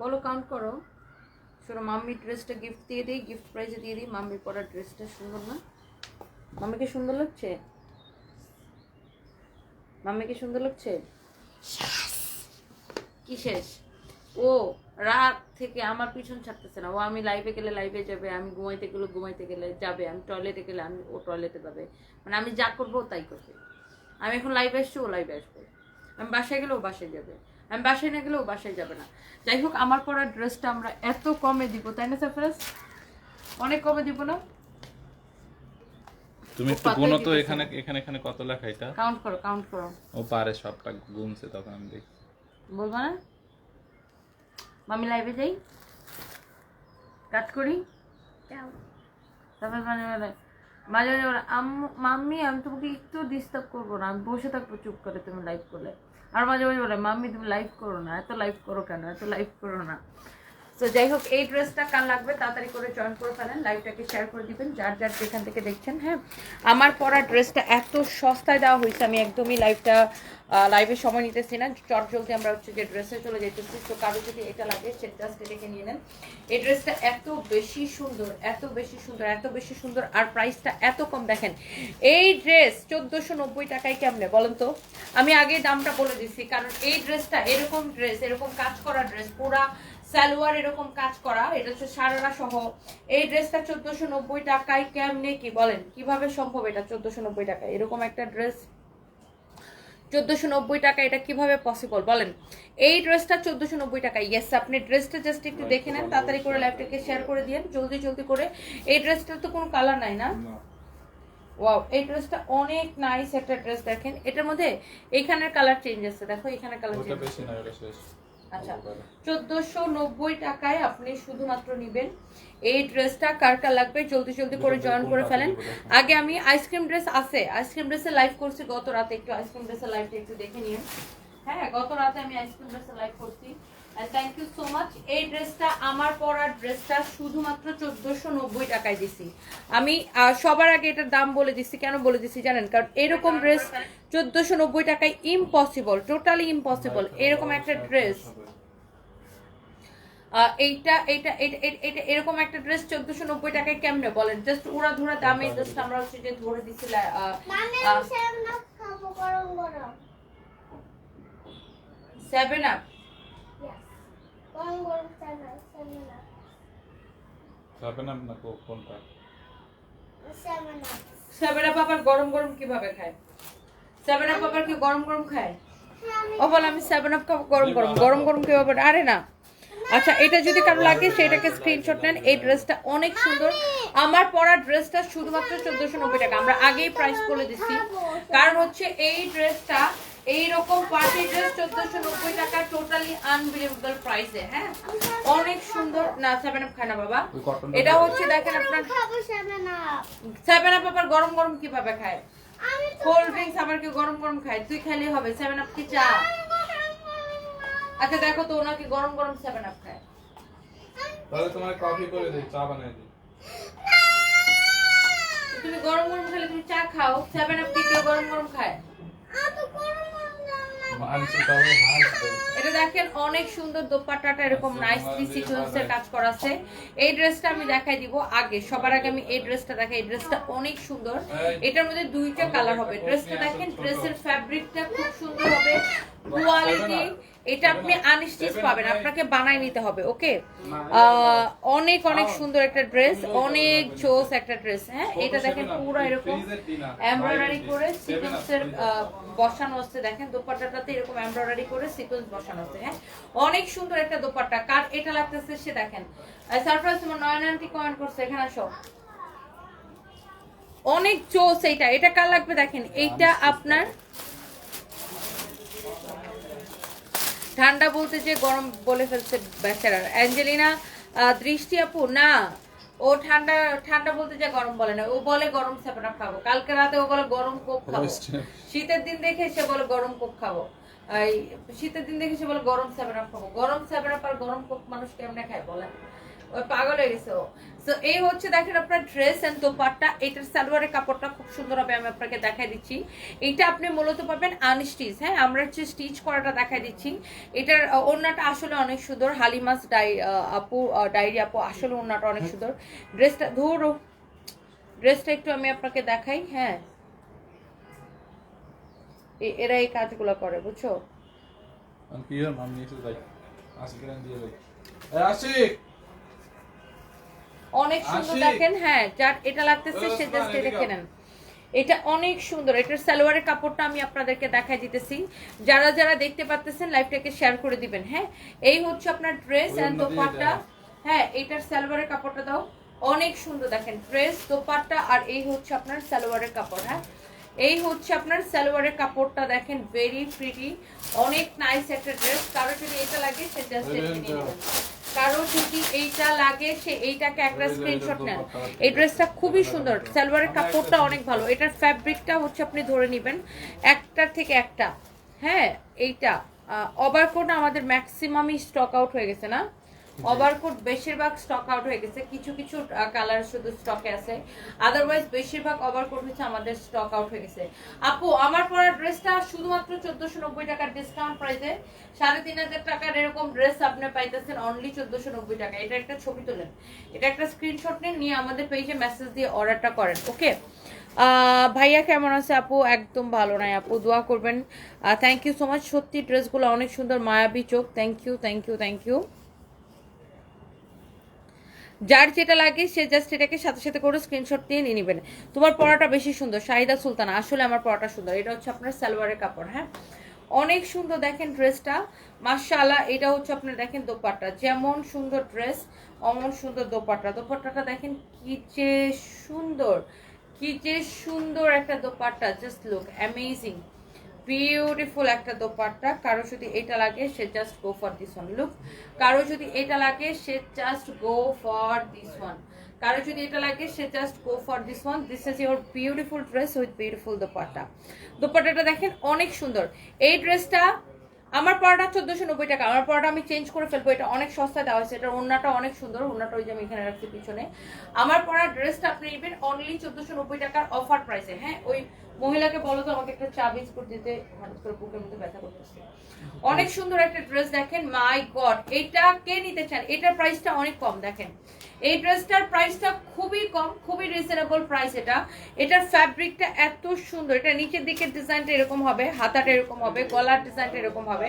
বলো কাউন্ট করো। শোনো, মাম্মি ড্রেসটা গিফট দিয়ে দিই গিফট প্রাইজে দিয়ে দিই, মাম্মির পরা ড্রেসটা সুন্দর না? মাম্মিকে সুন্দর লাগছে? মাম্মিকে সুন্দর লাগছে? কি শেষ? ও, রাত থেকে আমার পিছন ছাড়তেছে না। ও, আমি লাইভে গেলে লাইভে যাবে, আমি ঘুমাইতে গেলে ঘুমাইতে গেলে যাবে, আমি টয়লেটে গেলে আমি ও টয়লেটে যাবে। মানে আমি যা করব তাই করবে। আমি এখন লাইভে আসছি ও লাইভে আসবে। আমি বাসায় গেলে ও বাসায় যাবে। আমি বাসায় না গেলে ও বাসায় যাবে না। যাই হোক আমার পরা ড্রেসটা আমরা এত কমে দিব তাই না সারফরাজ অনেক কমে দিব না? তুমি একটু গুনো তো এখানে এখানে এখানে কত লেখা এটা? কাউন্ট করো কাউন্ট করো। ও পারে সবটা গুনছে তখন আমি দেখি। বলব না? মামি লাইভে যাই। কাট করি। তারপর মানে মানে মাঝে মাঝে আম্মু মাম্মি আমি তোমাকে একটু ডিস্টার্ব করব না আমি বসে থাকব চুপ করে তুমি লাইভ করলে। আর মাঝে মাঝে বলে, মাম্মি, তুমি লাইভ করো না। এত লাইভ করো কেন? এত লাইভ করো না। তো যাই হোক এই ড্রেসটা কার লাগবে তাড়াতাড়ি করে জয়েন করে ফেলেন লাইভটাকে শেয়ার করে দিবেন, যার যার যেখান থেকে দেখছেন হ্যাঁ। আমার পরা ড্রেসটা এত সস্তায় দেওয়া হয়েছে, আমি একদমই লাইভটা লাইভে সময় নিতেছি না। চট জলদি আমরা হচ্ছে যে ড্রেসে চলে যেতেছি তো কারও যদি এটা লাগে, সে জাস্ট এটাকে নিয়ে নেন। এই ড্রেসটা এত বেশি সুন্দর, এত বেশি সুন্দর, এত বেশি সুন্দর, আর প্রাইসটা এত কম দেখেন। এই ড্রেস চোদ্দোশো নব্বই টাকায় কেমনে, বলেন তো? আমি আগে দামটা বলে দিচ্ছি কারণ এই ড্রেসটা এরকম ড্রেস এরকম কাজ করা ড্রেস পুরা সালোয়ার এরকম কাজ করা এটা হচ্ছে সারারা সহ। এই ড্রেসটা চোদ্দোশো নব্বই টাকায় কেমনে কি বলেন? কীভাবে সম্ভব এটা চোদ্দশো নব্বই টাকায়? এরকম একটা ড্রেস চোদ্দোশো নব্বই টাকা এটা কীভাবে পসিবল বলেন। এই ড্রেসটা চোদ্দোশো নব্বই টাকা ইয়েস আপনি ড্রেসটা জাস্ট একটু দেখে নেন তাড়াতাড়ি করে ল্যাপটপকে শেয়ার করে দিন জলদি জলদি করে। এই ড্রেসটার তো কোনো কালার নাই না? ওয়াও এই ড্রেসটা অনেক নাইস একটা ড্রেস দেখেন। এটার মধ্যে এইখানের কালার চেঞ্জ আছে। দেখো এখানে কালার চেঞ্জ আচ্ছা চোদ্দশো নব্বই টাকায় আপনি শুধুমাত্র নিবেন। এই ড্রেসটা কার কার লাগবে? জলদি জলদি করে জয়েন করে ফেলেন। আগে আমি আইসক্রিম ড্রেস আছে। আইসক্রিম ড্রেসের লাইভ করছি। গত রাতে একটু আইসক্রিম ড্রেসের লাইভটা একটু দেখে নিন হ্যাঁ গত রাতে আমি আইসক্রিম ড্রেসের লাইভ করছি। থ্যাংক ইউ সো মাচ এই ড্রেসটা আমার পরার ড্রেসটা শুধুমাত্র চোদ্দশো নব্বই টাকায় দিছি। আমি সবার আগে এটার দাম বলে দিচ্ছি কেন বলে দিচ্ছি জানেন? কারণ এরকম ড্রেস চোদ্দশো নব্বই টাকায় ইম্পসিবল টোটালি ইম্পসিবল এরকম একটা ড্রেস। এইটা এইটা এইটা এইটা- এইটা এরকম একটা ড্রেস চোদ্দশো নব্বই টাকায় কেমনে বলেন? জাস্ট ওরা ধরা দামে জাস্ট আমরা হচ্ছে যে ধরে আমি সেভেন আপ খাব গরম গরম। সেভেন আপ না কোনটা? সেভেন আবার গরম গরম কীভাবে খায়? সেভেন আপ আবার কি গরম গরম খায়? হ্যাঁ আমি ও বলে আমি সেভেন আপ খাব গরম গরম গরম গরম কীভাবে আরে না। আচ্ছা এটা যদি কারও লাগে সেটাকে স্ক্রিনশট নেন। এই ড্রেসটা অনেক সুন্দর। আমার পরা ড্রেসটা শুধুমাত্র চোদ্দশো নব্বই টাকা। আমরা আগেই প্রাইস বলে দিচ্ছি। কারণ হচ্ছে এই ড্রেসটা এইরকম পার্টি ড্রেস চোদ্দশো নব্বই টাকা টোটালি আনবিলিভেবল প্রাইসে হ্যাঁ? অনেক সুন্দর। না সেভেন আপ খায় না বাবা। এটা হচ্ছে দেখেন আপনার সেভেন আপ আবার গরম গরম কীভাবে খায়? কোল্ড ড্রিঙ্কস আবার কি গরম গরম খায়। তুই খেলে হবে। সেভেন আপ কি চা? আচ্ছা দেখো তো ওনাকে গরম গরম সেভেন আপ খায়। তাহলে তোমার কফি করে দিই চা বানাই দিই। তুমি গরম গরম খেলে তুমি চা খাও সেভেন আপ কি গরম গরম খায়। এটা দেখেন অনেক সুন্দর দোপাট্টাটা এরকম নাইসলি সিকোয়েন্সের কাজ করা আছে। এই ড্রেসটা আমি দেখাই দিব আগে সবার আগে আমি এই ড্রেসটা দেখাই। এই ড্রেসটা অনেক সুন্দর। এটার মধ্যে দুইটা কালার হবে। ড্রেসটা দেখেন ড্রেসের ফ্যাব্রিকটা খুব সুন্দর হবে। কোয়ালিটি এটা আপনি আনস্টিচ পাবেন আপনাকে বানাই নিতে হবে ওকে? অনেক অনেক সুন্দর একটা ড্রেস অনেক জোস একটা ড্রেস হ্যাঁ? এটা দেখেন পুরো এরকম এমব্রয়ডারি করে সিকোয়েন্সের বসানো আছে দেখেন দোপাট্টাটাতে এরকম এমব্রয়ডারি করে সিকোয়েন্স বসানো আছে হ্যাঁ? অনেক সুন্দর একটা দোপাট্টা কার এটা লাগতেছে সে দেখেন। সারপ্রাইজ তোমার নয়ন আন্টি কমেন্ট করছে এখানে আসো। অনেক চোস এইটা এটা কার লাগবে দেখেন? এইটা আপনার ঠান্ডা বলতে যে গরম বলে ফেলছে বেচারার। অ্যাঞ্জেলিনা দৃষ্টি আপু না ও ঠান্ডা ঠান্ডা বলতে যে গরম বলে না ও বলে গরম সেপেনা খাব। কালকে রাতে ও বলে গরম কোক খাব। শীতের দিন দেখে সে বলে গরম কোক খাব। এই শীতের দিন দেখে সে বলে গরম আপ খাব। গরম সেভেন পর গরম কোক মানুষ কেমনে খায় বলেন? ওই পাগল হয়ে গেছে তো এই হচ্ছে দেখেন আপনার ড্রেস এন্ড দোপাট্টা। এটার সালোয়ারের কাপড়টা খুব সুন্দর হবে, আমি আপনাকে দেখাই দিচ্ছি। এটা আপনি মূলত পাবেন আনস্টিচ হ্যাঁ? আমরা হচ্ছে স্টিচ করাটা দেখাই দিচ্ছি, এটার ওড়নাটা আসলে অনেক সুন্দর। হালিমাস ডাই আপু ডায়েরি আপু, আসলে ওড়নাটা অনেক সুন্দর। ড্রেসটা ধরো ড্রেসটা একটু আমি আপনাকে দেখাই হ্যাঁ? এরা এই কাজগুলো করে, বুঝছ? আমি কি আর মাম নিয়ে যাই। আশিক রান দিয়ে আশিক! অনেক সুন্দর দেখেন হ্যাঁ যার এটা লাগতেছে সে জাস্ট এটা কেনেন। এটা অনেক সুন্দর এটার সালোয়ারের কাপড়টা আমি আপনাদেরকে দেখাই দিতেছি। যারা যারা দেখতে পাচ্ছেন লাইভটাকে শেয়ার করে দিবেন হ্যাঁ? এই হচ্ছে আপনার ড্রেস এন্ড দোপাট্টা। হ্যাঁ এটার সালোয়ারের কাপড়টা দাও। অনেক সুন্দর দেখেন ড্রেস দোপাট্টা আর এই হচ্ছে আপনার সালোয়ারের কাপড় হ্যাঁ? এই হচ্ছে আপনার সালোয়ারের কাপড়টা দেখেন ভেরি প্রিটি অনেক নাইস একটা ড্রেস কারও যদি এটা লাগে সে জাস্ট নিয়ে নেবেন। কারও যদি এইটা লাগে সে এইটাকে একটা স্ক্রিনশট নেন এই ড্রেসটা খুবই সুন্দর। সালোয়ারের কাপড়টা অনেক ভালো। এটার ফ্যাব্রিকটা হচ্ছে আপনি ধরে নেবেন। একটার থেকে একটা। হ্যাঁ এইটা। ওভারকোট আমাদের ম্যাক্সিমামই স্টক আউট হয়ে গেছে না? ওভারকোট বেশিরভাগ স্টক আউট হয়ে গেছে। কিছু কিছু কালার শুধু স্টকে আছে। আদারওয়াইজ বেশিরভাগ ওভারকোট হচ্ছে আমাদের স্টক আউট হয়ে গেছে। আপু, আমার পরা ড্রেসটা শুধুমাত্র চোদ্দশো নব্বই টাকার ডিসকাউন্ট প্রাইসে সাড়ে তিন হাজার টাকার এরকম ড্রেস আপনি পাইতেছেন অনলি চোদ্দশো নব্বই টাকা। এটা একটা ছবি তোলেন। এটা একটা স্ক্রিনশট নিন নিয়ে আমাদের পেজে মেসেজ দিয়ে অর্ডারটা করেন ওকে ভাইয়া কেমন আছে আপু? একদম ভালো নাই আপু। দোয়া করবেন। থ্যাংক ইউ সো মাচ সত্যি ড্রেসগুলো অনেক সুন্দর, মায়াবী চোখ। Thank you thank you thank you যার যেটা লাগে সে জাস্ট এটাকে সাথে সাথে করে স্ক্রিনশট নিয়ে নিয়ে নেবেন। তোমার পড়াটা বেশি সুন্দর, শাহিদা সুলতানা, আসলে আমার পড়াটা সুন্দর। এটা হচ্ছে আপনার সালোয়ারের কাপড় হ্যাঁ? অনেক সুন্দর দেখেন ড্রেসটা। মাশাআল্লাহ, এটা হচ্ছে আপনার দেখেন দোপাট্টা। যেমন সুন্দর ড্রেস, অমন সুন্দর দোপাট্টা। দোপাট্টাটা দেখেন কি যে সুন্দর, কি যে সুন্দর একটা dupatta. Just look amazing beautiful একটা দোপাট্টা। কারও যদি এটা লাগে, সে just go for this one look কারও যদি এটা লাগে, সে just go for this one কারও যদি এটা লাগে, সে just go for this one this is your beautiful dress with beautiful dupatta. দোপাট্টাটা দেখেন অনেক সুন্দর। এই ড্রেসটা আমার পড়াটা চোদ্দশো নব্বই টাকা। আমার পড়াটা আমি চেঞ্জ করে ফেলব। এটা অনেক সস্তায় দেওয়া হয়েছে। এটার ওড়নাটা অনেক সুন্দর। ওড়নাটা ওই যে আমি এখানে রাখছি পিছনে। আমার পড়ার ড্রেসটা আপনি নেবেন অনলি চোদ্দশো নব্বই টাকার অফার প্রাইসে হ্যাঁ ওই মহিলাকে বলো তো আমাকে একটা চা বিস্কুট দিতে হঠাৎ করে বুকের মধ্যে ব্যথা করতেছে। অনেক সুন্দর একটা ড্রেস দেখেন মাই গড এটা কে নিতে চান? এটার প্রাইসটা অনেক কম দেখেন। এই ড্রেসটার প্রাইসটা খুবই কম খুবই রিজনেবল প্রাইস এটা। এটার ফ্যাব্রিকটা এত সুন্দর এটা নিচের দিকের ডিজাইনটা এরকম হবে হাতাটা এরকম হবে গলার ডিজাইনটা এরকম হবে।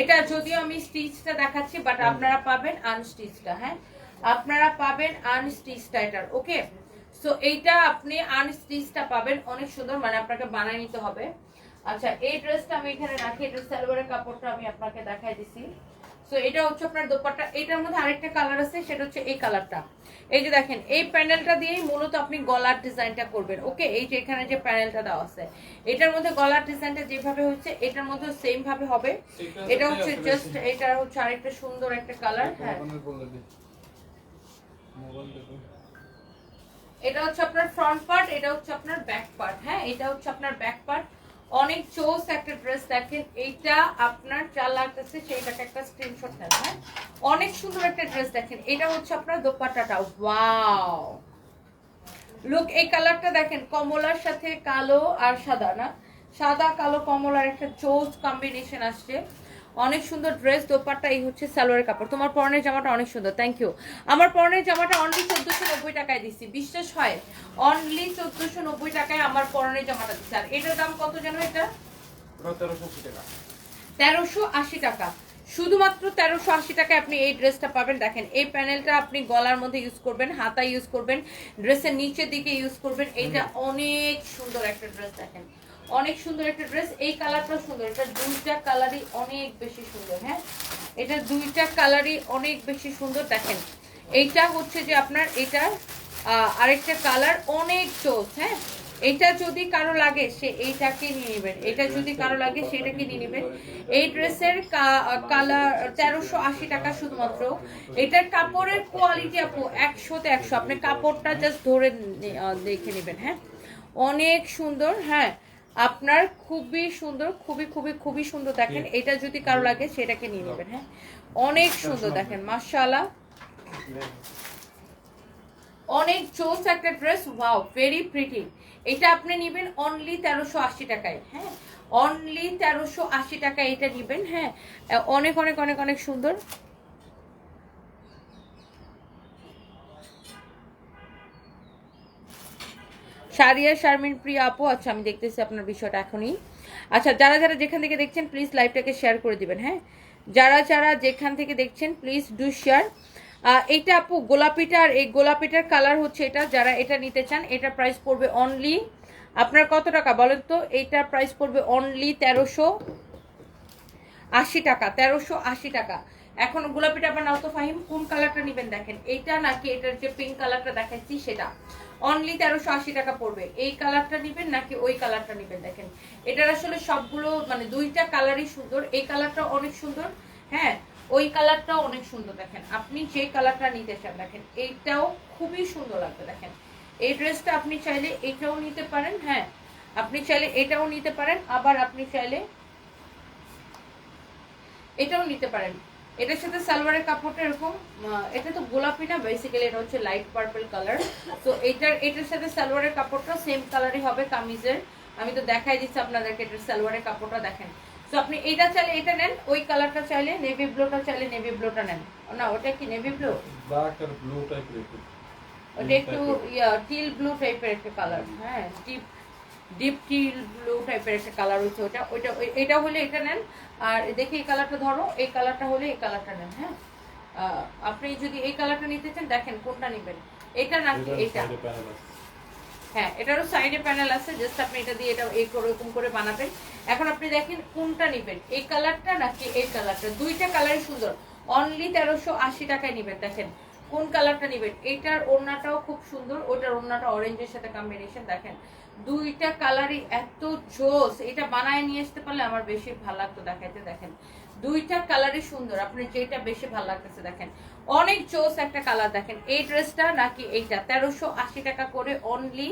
এটা যদিও আমি স্টিচটা দেখাচ্ছি বাট আপনারা পাবেন আনস্টিচটা হ্যাঁ? আপনারা পাবেন আনস্টিচটা এটার ওকে সো এইটা আপনি আনস্টিচটা পাবেন। অনেক সুন্দর মানে আপনাকে বানায় নিতে হবে। আচ্ছা এই ড্রেসটা আমি এখানে রাখি। এটা সালোয়ারের কাপড়টা আমি আপনাকে দেখাই দিছি। সো এটা হচ্ছে আপনার দোপাট্টা। এটার মধ্যে আরেকটা কালার আছে সেটা হচ্ছে এই কালারটা এই যে দেখেন এই প্যানেলটা দিয়েই মূলত আপনি গলার ডিজাইনটা করবেন। ওকে এই যে এখানে যে প্যানেলটা দেওয়া আছে। এটার মধ্যে গলার ডিজাইনটা যেভাবে হচ্ছে এটার মধ্যে সেম ভাবে হবে এটা হচ্ছে জাস্ট এটা হচ্ছে আরেকটা সুন্দর একটা কালার হ্যাঁ। মোবাইল বলে দে মোবাইল দেখো এটা হচ্ছে আপনার ফ্রন্ট পার্ট এটা হচ্ছে আপনার ব্যাক পার্ট হ্যাঁ? এটা হচ্ছে আপনার ব্যাক পার্ট অনেক চোস একটা ড্রেস দেখেন, এইটা আপনার লাগতেছে সেইটাকে একটা স্ক্রিনশট হ্যাঁ? অনেক সুন্দর একটা ড্রেস দেখেন, এটা হচ্ছে আপনার দোপাট্টাটা। ওয়াও লুক এই কালারটা দেখেন, কমলার সাথে কালো আর সাদা, না? সাদা, কালো, কমলার একটা চোজ কম্বিনেশন আসছে। অনেক সুন্দর ড্রেস দোপাট্টা এই হচ্ছে সালোয়ারের কাপড়। তোমার পরনের জামাটা অনেক সুন্দর থ্যাংক ইউ আমার পরনের জামাটা অনলি চোদ্দশো নব্বই টাকায় দিচ্ছি বিশ্বাস হয়? অনলি চোদ্দশো নব্বই টাকায় আমার পরনের জামাটা দিচ্ছি আর এটার দাম কত যেন এটা? তেরোশো আশি টাকা। তেরোশো আশি টাকা। শুধুমাত্র তেরোশো আশি টাকায় আপনি এই ড্রেসটা পাবেন। দেখেন এই প্যানেলটা আপনি গলার মধ্যে ইউজ করবেন হাতা ইউজ করবেন ড্রেসের নিচের দিকে ইউজ করবেন। এইটা অনেক সুন্দর একটা ড্রেস দেখেন। অনেক সুন্দর একটা ড্রেস এই কালারটা সুন্দর। এটা দুইটা কালারই অনেক বেশি সুন্দর হ্যাঁ? এটা দুইটা কালারই অনেক বেশি সুন্দর। দেখেন এইটা হচ্ছে যে আপনার এটা আহ, আরেকটা কালার অনেক চোস হ্যাঁ? এটা যদি কারও লাগে সে এইটাকে নিয়ে নেবেন। এটা যদি কারও লাগে সেটাকে নিয়ে নেবেন। এই ড্রেসের কালার তেরোশো আশি টাকা শুধুমাত্র। এটার কাপড়ের কোয়ালিটি আপু একশোতে একশো। আপনি কাপড়টা জাস্ট ধরে দেখে নেবেন হ্যাঁ? অনেক সুন্দর হ্যাঁ? আপনার খুবই সুন্দর খুবই খুবই খুবই সুন্দর দেখেন। এটা যদি কারও লাগে সেটাকে নিয়ে নেবেন হ্যাঁ? অনেক সুন্দর দেখেন মার্শাল্লাহ অনেক চোস একটা ড্রেস ওয়াও ভেরি প্রিটি এটা আপনি নেবেন অনলি তেরোশো আশি টাকায় হ্যাঁ? অনলি তেরোশো আশি টাকায় এটা নেবেন হ্যাঁ? অনেক অনেক অনেক অনেক সুন্দর। সারিয়া শারমিন, প্রিয়া আপু আচ্ছা আমি দেখতেছি আপনার বিষয়টা এখনই। আচ্ছা যারা যারা যেখান থেকে দেখছেন প্লিজ লাইভটাকে শেয়ার করে দিবেন হ্যাঁ? যারা যারা যেখান থেকে দেখছেন প্লিজ ডু শেয়ার এইটা আপু, গোলাপিটার, এই গোলাপিটার কালার হচ্ছে এটা, যারা এটা নিতে চান, এটা প্রাইস পড়বে অনলি আপনার কত টাকা বলেন তো? এইটার প্রাইস পড়বে অনলি তেরোশো আশি টাকা, তেরোশো আশি টাকা। এখন গোলাপিটা আবার নাও তো ফাহিম, কোন কালারটা নেবেন দেখেন? এইটা নাকি এটার যে পিঙ্ক কালারটা দেখাচ্ছি সেটা। অনলি তেরোশো আশি টাকা পড়বে। এই কালারটা নেবেন নাকি ওই কালারটা নেবেন দেখেন। এটার আসলে সবগুলো মানে দুইটা কালারই সুন্দর। এই কালারটা অনেক সুন্দর। হ্যাঁ ওই কালারটাও অনেক সুন্দর দেখেন। আপনি যে কালারটা নিতে চান দেখেন, এইটাও খুবই সুন্দর লাগবে দেখেন। এই ড্রেসটা আপনি চাইলে এটাও নিতে পারেন হ্যাঁ। আপনি চাইলে এটাও নিতে পারেন, আবার আপনি চাইলে এটাও নিতে পারেন। এটার সাথে সালোয়ারের কাপড়টা এরকম এটা তো গোলাপি না বেসিক্যালি এটা হচ্ছে লাইট পার্পল কালার তো এটার এটার সাথে সালোয়ারের কাপড়টা সেম কালারই হবে কামিজের। আমি তো দেখাই দিচ্ছি আপনাদেরকে এটার সালোয়ারের কাপড়টা দেখেন। তো আপনি এটা চাইলে এটা নেন ওই কালারটা চাইলে নেভি ব্লুটা চাইলে নেভি ব্লুটা নেন। না ওটা কি নেভি ব্লু ব্ল্যাক আর ব্লু টাইপের একটু। ওটা একটু ইয়া টিল ব্লু টাইপের একটা কালার হ্যাঁ ডিপ ডিপ টিল ব্লু টাইপের একটা কালার হচ্ছে ওটা। ওইটা এটা হলে এটা নেন। আর দেখি এই কালারটা ধরো এই কালারটা হলে এই কালারটা নেন হ্যাঁ? আপনি যদি এই কালারটা নিতে চান দেখেন কোনটা নেবেন। এটা নাকি এটা। হ্যাঁ এটারও সাইডে প্যানেল আছে জাস্ট আপনি এটা দিয়ে এটা এই করে এরকম করে বানাবেন। এখন আপনি দেখেন কোনটা নেবেন। এই কালারটা নাকি এই কালারটা দুইটা কালারই সুন্দর। অনলি তেরোশো আশি টাকায় নেবেন দেখেন। কোন কালারটা নেবেন? এইটার ওড়নাটাও খুব সুন্দর ওটার ওড়নাটা অরেঞ্জের সাথে কম্বিনেশন দেখেন। দুইটা কালারই এত জোস, এটা বানায় নিয়ে আসতে পারলে আমার বেশি ভালো লাগতো দেখাইতে, দেখেন। দুইটা কালারই সুন্দর আপনি যেটা বেশি ভালো লাগতেছে, দেখেন। অনেক জোস একটা কালার দেখেন। এই ড্রেসটা নাকি এইটা, তেরোশো আশি টাকা করে অনলি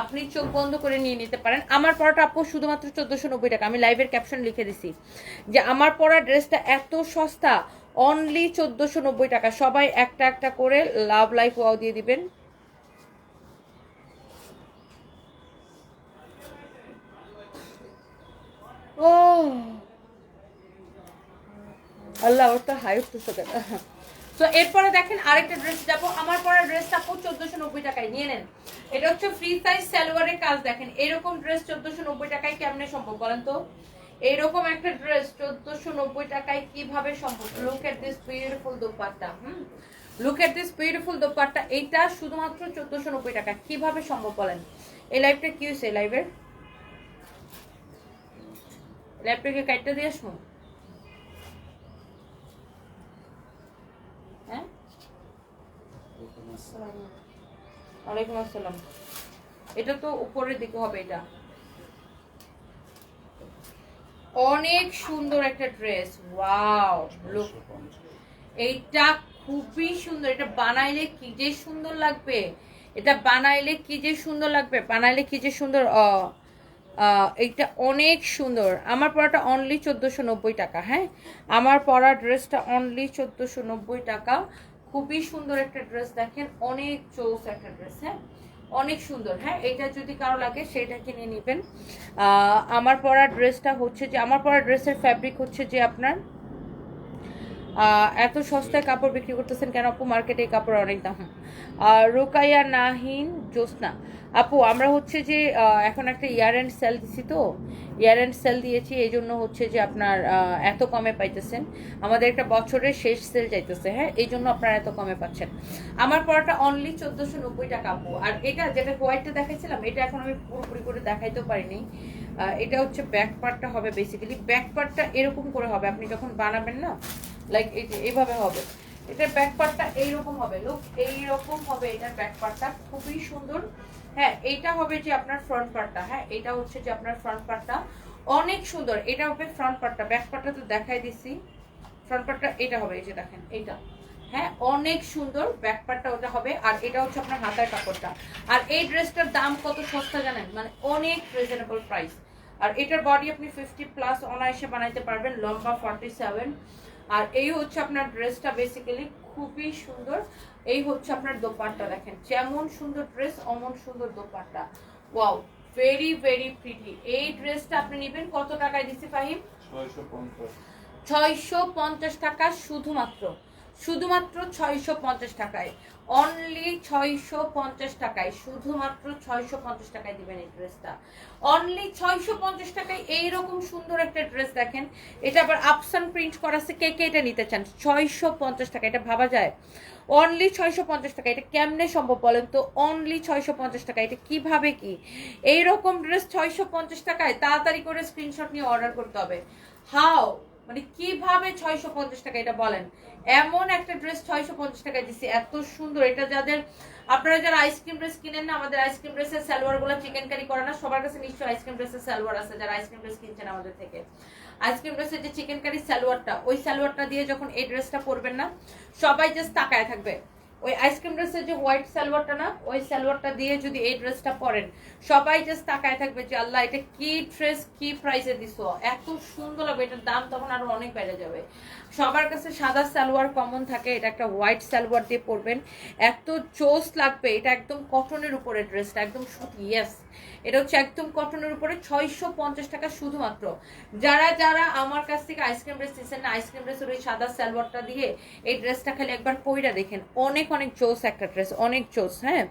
আপনি চোখ বন্ধ করে নিয়ে নিতে পারেন। আমার পরাটা আপু শুধুমাত্র চোদ্দশো নব্বই টাকা, আমি লাইভের ক্যাপশন লিখে দিছি যে, আমার পরা ড্রেসটা এত সস্তা অনলি চোদ্দশো নব্বই টাকা, সবাই একটা একটা করে লাভ লাইফ ওয়াও দিয়ে দিবেন। আল্লাহ ওটা হাই উঠতেছে কেন? তো এরপরে দেখেন আরেকটা ড্রেস যাব আমার পরা ড্রেসটা আপু চোদ্দশো নব্বই টাকায়। নিয়ে নেন। এটা হচ্ছে ফ্রি সাইজ সালোয়ারের কাজ দেখেন। এরকম ড্রেস চোদ্দশো নব্বই টাকায় কেমনে সম্ভব বলেন তো? এরকম একটা ড্রেস চোদ্দশো নব্বই টাকায় কীভাবে সম্ভব? Look at this beautiful dupatta. Hmm? Look at this beautiful dupatta. এইটা শুধুমাত্র চোদ্দশো নব্বই টাকা কীভাবে সম্ভব বলেন? এই লাইভটা কি হয়েছে? লাইভের লাইভটাকে কাটতে দিয়ে আসব হ্যাঁ? ওয়ালাইকুম আসসালাম। এটা তো উপরের দিকে হবে এটা। অনেক সুন্দর একটা ড্রেস। ওয়াও লুক এইটা খুবই সুন্দর। এটা বানাইলে কি যে সুন্দর লাগবে? এটা বানাইলে কি যে সুন্দর লাগবে? বানাইলে কি যে সুন্দর এইটা অনেক সুন্দর। আমার পরাটা অনলি চোদ্দোশো নব্বই টাকা হ্যাঁ? আমার পরা ড্রেসটা অনলি চোদ্দোশো নব্বই টাকা। খুবই সুন্দর একটা ড্রেস দেখেন, অনেক চৌস একটা ড্রেস হ্যাঁ? অনেক সুন্দর হ্যাঁ? এটা যদি কারও লাগে, সেটা কিনে নেবেন। আমার পরা ড্রেসটা হচ্ছে যে, আমার পরা ড্রেসের ফ্যাব্রিক হচ্ছে যে আপনার এত সস্তায় কাপড় বিক্রি করতেছেন কেন? আপু মার্কেটে এই কাপড় অনেক দাম। আর রোকাইয়া নাহিন জোসনা আপু, আমরা হচ্ছে যে এখন একটা ইয়ার অ্যান্ড সেল দিছি তো। ইয়ার অ্যান্ড সেল দিয়েছি, এই জন্য হচ্ছে যে আপনার এত কমে পাইতেছেন। আমাদের একটা বছরের শেষ সেল যাইতেছে হ্যাঁ? এই জন্য আপনারা এত কমে পাচ্ছেন। আমার পড়াটা অনলি চোদ্দোশো নব্বই টাকা, আপু। আর এটা যেটা হোয়াইটটা দেখাইছিলাম, এটা এখন আমি পুরোপুরি করে দেখাইতেও পারিনি। এটা হচ্ছে ব্যাক পার্টটা হবে বেসিক্যালি ব্যাক পার্টটা এরকম করে হবে। আপনি যখন বানাবেন না লাইক এই যে এইভাবে হবে। এটার ব্যাক পার্টটা এইরকম হবে। লুক এইরকম হবে এটার ব্যাক পার্টটা খুবই সুন্দর। হ্যাঁ এইটা হবে যে আপনার ফ্রন্ট পার্টটা হ্যাঁ এটা হচ্ছে যে আপনার ফ্রন্ট পার্টটা অনেক সুন্দর। এটা হবে ফ্রন্ট পার্টটা ব্যাক পার্টটা তো দেখাই দিছি ফ্রন্ট পার্টটা এটা হবে, এই যে দেখেন, এইটা। হ্যাঁ অনেক সুন্দর ব্যাক পার্টটা ওটা হবে। আর এটা হচ্ছে আপনার হাতার কাপড়টা। আর এই ড্রেসটার দাম কত সস্তা জানেন? মানে অনেক রিজনেবল প্রাইস আর এটার বডি আপনি ফিফটি প্লাস অনায়াসে বানাইতে পারবেন। লম্বা ফর্টি সেভেন আর এই হচ্ছে আপনার ড্রেসটা বেসিক্যালি খুবই সুন্দর। এই হচ্ছে আপনার দোপাট্টা দেখেন যেমন সুন্দর ড্রেস অমন সুন্দর dupatta. Wow very very pretty এই ড্রেসটা আপনি নেবেন কত টাকায় দিছি ফাহিম? ছয়শো পঞ্চাশ। ছয়শো পঞ্চাশ টাকা শুধুমাত্র। শুধুমাত্র ছয়শো পঞ্চাশ টাকায়। অনলি ছয়শো পঞ্চাশ টাকায়। শুধুমাত্র ছয়শো পঞ্চাশ টাকায় দিবেন এই ড্রেসটা অনলি ছয়শো পঞ্চাশ টাকায় এইরকম সুন্দর একটা ড্রেস দেখেন। এটা আবার আপসান প্রিন্ট করা আছে। কে কে এটা নিতে চান? ছয়শো পঞ্চাশ টাকা। এটা ভাবা যায়? অনলি ছয়শো পঞ্চাশ টাকা। এটা কেমনে সম্ভব বলেন তো? অনলি ছয়শো পঞ্চাশ টাকা। এটা কীভাবে কি? এইরকম ড্রেস ছয়শো পঞ্চাশ টাকায় তাড়াতাড়ি করে স্ক্রিনশট নিয়ে অর্ডার করতে হবে। হাও মানে কীভাবে ছয়শো পঞ্চাশ টাকা এটা বলেন? এমন একটা ড্রেস ছয়শো পঞ্চাশ টাকায় দিচ্ছি এত সুন্দর। এটা যাদের, আপনারা যারা আইসক্রিম ড্রেস কিনেন না, আমাদের আইসক্রিম ড্রেসের স্যালোয়ারগুলো চিকেন কারি করে না, সবার কাছে নিশ্চয়ই আইসক্রিম ড্রেসের স্যালোয়ার আছে যারা আইসক্রিম ড্রেস কিনছেন আমাদের থেকে। আইসক্রিম ড্রেসের যে চিকেন কারি স্যালোয়ারটা ওই স্যালোয়ারটা দিয়ে যখন এই ড্রেসটা পরবেন না, সবাই জাস্ট তাকায় থাকবে। ওই আইসক্রিম ড্রেসের যে হোয়াইট সালোয়ারটা না, ওই সালোয়ারটা দিয়ে যদি এই ড্রেসটা পরেন, সবাই জাস্ট তাকায় থাকবে যে আল্লাহ, এটা কি ড্রেস কি প্রাইসে দিছো? এত সুন্দর লাগবে, এটার দাম তখন আরও অনেক বেড়ে যাবে। সবার কাছে সাদা সালোয়ার কমন থাকে, এটা একটা হোয়াইট সালোয়ার দিয়ে পরবেন। এত জোস লাগবে, এটা একদম কটনের উপরে ড্রেসটা একদম সুতি ইয়েস এটা হচ্ছে একদম কটনের উপরে ছয়শো পঞ্চাশ টাকা শুধুমাত্র। যারা যারা আমার কাছ থেকে আইসক্রিম ড্রেস নিচ্ছেন না আইসক্রিম ড্রেসের ওই সাদা সালোয়ারটা দিয়ে এই ড্রেসটা খালি একবার পইরা দেখেন, অনেক অনেক জোস একটা ড্রেস অনেক জোস হ্যাঁ?